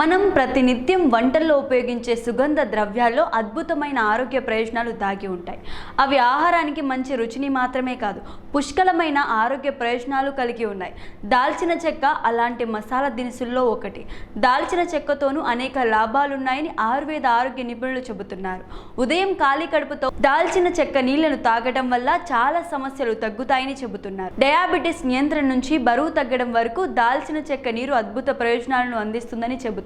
మనం ప్రతినిత్యం వంటల్లో ఉపయోగించే సుగంధ ద్రవ్యాల్లో అద్భుతమైన ఆరోగ్య ప్రయోజనాలు దాగి ఉంటాయి. అవి ఆహారానికి మంచి రుచిని మాత్రమే కాదు పుష్కలమైన ఆరోగ్య ప్రయోజనాలు కలిగి ఉన్నాయి. దాల్చిన చెక్క అలాంటి మసాలా దినుసుల్లో ఒకటి. దాల్చిన చెక్కతోనూ అనేక లాభాలున్నాయని ఆయుర్వేద ఆరోగ్య నిపుణులు చెబుతున్నారు. ఉదయం ఖాళీ కడుపుతో దాల్చిన చెక్క నీళ్ళను తాగడం వల్ల చాలా సమస్యలు తగ్గుతాయని చెబుతున్నారు. డయాబెటిస్ నియంత్రణ నుంచి బరువు తగ్గడం వరకు దాల్చిన చెక్క నీరు అద్భుత ప్రయోజనాలను అందిస్తుందని చెబుతున్నారు.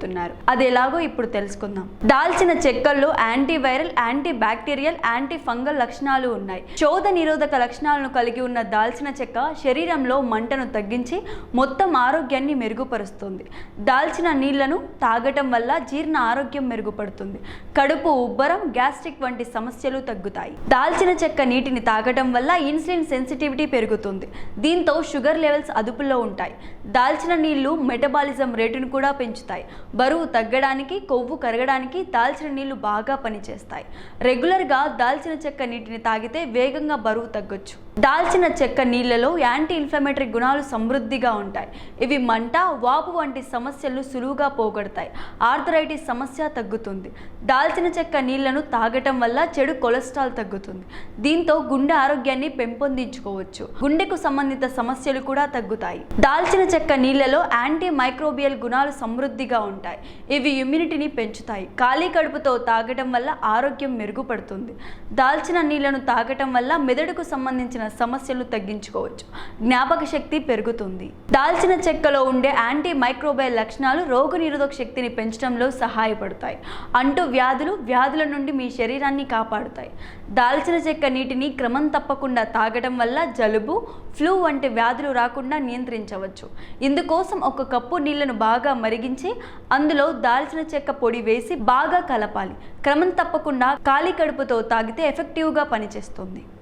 అది ఎలాగో ఇప్పుడు తెలుసుకుందాం. దాల్చిన చెక్కల్లో antiviral anti bacterial anti fungal లక్షణాలు ఉన్నాయి. శోధ నిరోధక లక్షణాలను కలిగి ఉన్న దాల్చిన చెక్క శరీరంలో మంటను తగ్గించి మొత్తం ఆరోగ్యాన్ని మెరుగుపరుస్తుంది. దాల్చిన నీళ్ళను తాగటం వల్ల జీర్ణ ఆరోగ్యం మెరుగుపడుతుంది. కడుపు ఉబ్బరం గ్యాస్ట్రిక్ వంటి సమస్యలు తగ్గుతాయి. దాల్చిన చెక్క నీటిని తాగటం వల్ల ఇన్సులిన్ సెన్సిటివిటీ పెరుగుతుంది. దీంతో షుగర్ లెవెల్స్ అదుపులో ఉంటాయి. దాల్చిన నీళ్ళు మెటబాలిజం రేటును కూడా పెంచుతాయి. బరువు తగ్గడానికి కొవ్వు కరగడానికి దాల్చిన నీళ్ళు బాగా పనిచేస్తాయి. రెగ్యులర్గా దాల్చిన చెక్క నీటిని తాగితే వేగంగా బరువు తగ్గొచ్చు. దాల్చిన చెక్క నీళ్ళలో యాంటీ ఇన్ఫ్లమేటరీ గుణాలు సమృద్ధిగా ఉంటాయి. ఇవి మంట వాపు వంటి సమస్యలను సులువుగా పోగొడతాయి. ఆర్థరైటిస్ సమస్య తగ్గుతుంది. దాల్చిన చెక్క నీళ్ళను తాగటం వల్ల చెడు కొలెస్ట్రాల్ తగ్గుతుంది. దీంతో గుండె ఆరోగ్యాన్ని పెంపొందించుకోవచ్చు. గుండెకు సంబంధిత సమస్యలు కూడా తగ్గుతాయి. దాల్చిన చెక్క నీళ్ళలో యాంటీ మైక్రోబియల్ గుణాలు సమృద్ధిగా ఉంటాయి. ఇవి ఇమ్యూనిటీని పెంచుతాయి. ఖాళీ కడుపుతో తాగటం వల్ల ఆరోగ్యం మెరుగుపడుతుంది. దాల్చిన నీళ్ళను తాగటం వల్ల మెదడుకు సంబంధించిన సమస్యలు తగ్గించుకోవచ్చు. జ్ఞాపక శక్తి పెరుగుతుంది. దాల్చిన చెక్కలో ఉండే యాంటీ మైక్రోబైల్ లక్షణాలు రోగనిరోధక శక్తిని పెంచడంలో సహాయపడతాయి. అంటూ వ్యాధులు వ్యాధుల నుండి మీ శరీరాన్ని కాపాడుతాయి. దాల్చిన చెక్క నీటిని క్రమం తప్పకుండా తాగడం వల్ల జలుబు ఫ్లూ వంటి వ్యాధులు రాకుండా నియంత్రించవచ్చు. ఇందుకోసం ఒక కప్పు నీళ్ళను బాగా మరిగించి అందులో దాల్చిన చెక్క పొడి వేసి బాగా కలపాలి. క్రమం తప్పకుండా ఖాళీ కడుపుతో తాగితే ఎఫెక్టివ్గా పనిచేస్తుంది.